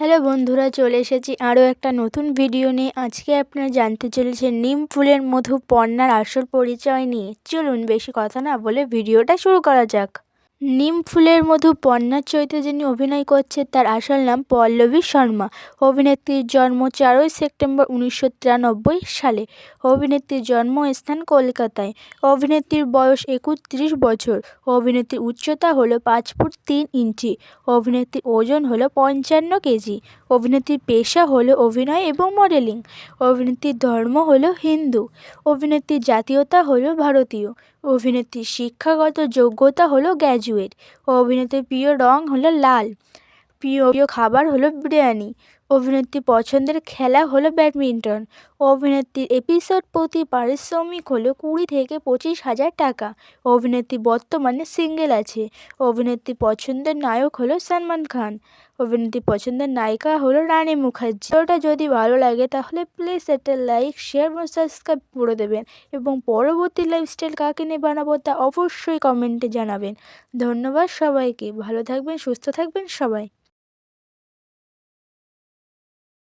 Hello বন্ধুরা, চলে এসেছি আরও একটা নতুন ভিডিও নিয়ে। আজকে আপনারা জানতে চলেছেন নিম ফুলের মধু, পণ্যার আসল পরিচয় নিয়ে। চলুন বেশি কথা না বলে ভিডিওটা শুরু করা যাক। নিম ফুলের মধু পণ্যার চরিত্রে যিনি অভিনয় করছে তার আসল নাম পল্লবী শর্মা। অভিনেত্রীর জন্ম চারই সেপ্টেম্বর উনিশশো তিরানব্বই সালে। অভিনেত্রীর জন্মস্থান কলকাতায়। অভিনেত্রীর বয়স একত্রিশ বছর। অভিনেত্রীর উচ্চতা হলো পাঁচ ফুট তিন ইঞ্চি। অভিনেত্রীর ওজন হলো পঞ্চান্ন কেজি। অভিনেত্রীর পেশা হলো অভিনয় এবং মডেলিং। অভিনেত্রীর ধর্ম হলো হিন্দু। অভিনেত্রীর জাতীয়তা হলো ভারতীয়। অভিনেত্রীর শিক্ষাগত যোগ্যতা হলো গ্র্যাজুয়েট অভিনেত্রীর প্রিয় রং হলো লাল। প্রিয় প্রিয় খাবার হলো বিরিয়ানি। অভিনেত্রীর পছন্দের খেলা হলো ব্যাডমিন্টন। অভিনেত্রীর এপিসোড প্রতি পারিশ্রমিক হলো কুড়ি থেকে পঁচিশ হাজার টাকা। অভিনেত্রী বর্তমানে সিঙ্গেল আছে। অভিনেত্রী পছন্দের নায়ক হলো সলমান খান। অভিনেত্রী পছন্দের নায়িকা হলো রানী মুখার্জি। ভিডিওটা যদি ভালো লাগে তাহলে প্লিজ একটা লাইক শেয়ার এবং সাবস্ক্রাইব করে দেবেন এবং পরবর্তী লাইফস্টাইল কাকে নিয়ে বানাবো তা অবশ্যই কমেন্টে জানাবেন। ধন্যবাদ সবাইকে। ভালো থাকবেন, সুস্থ থাকবেন সবাই।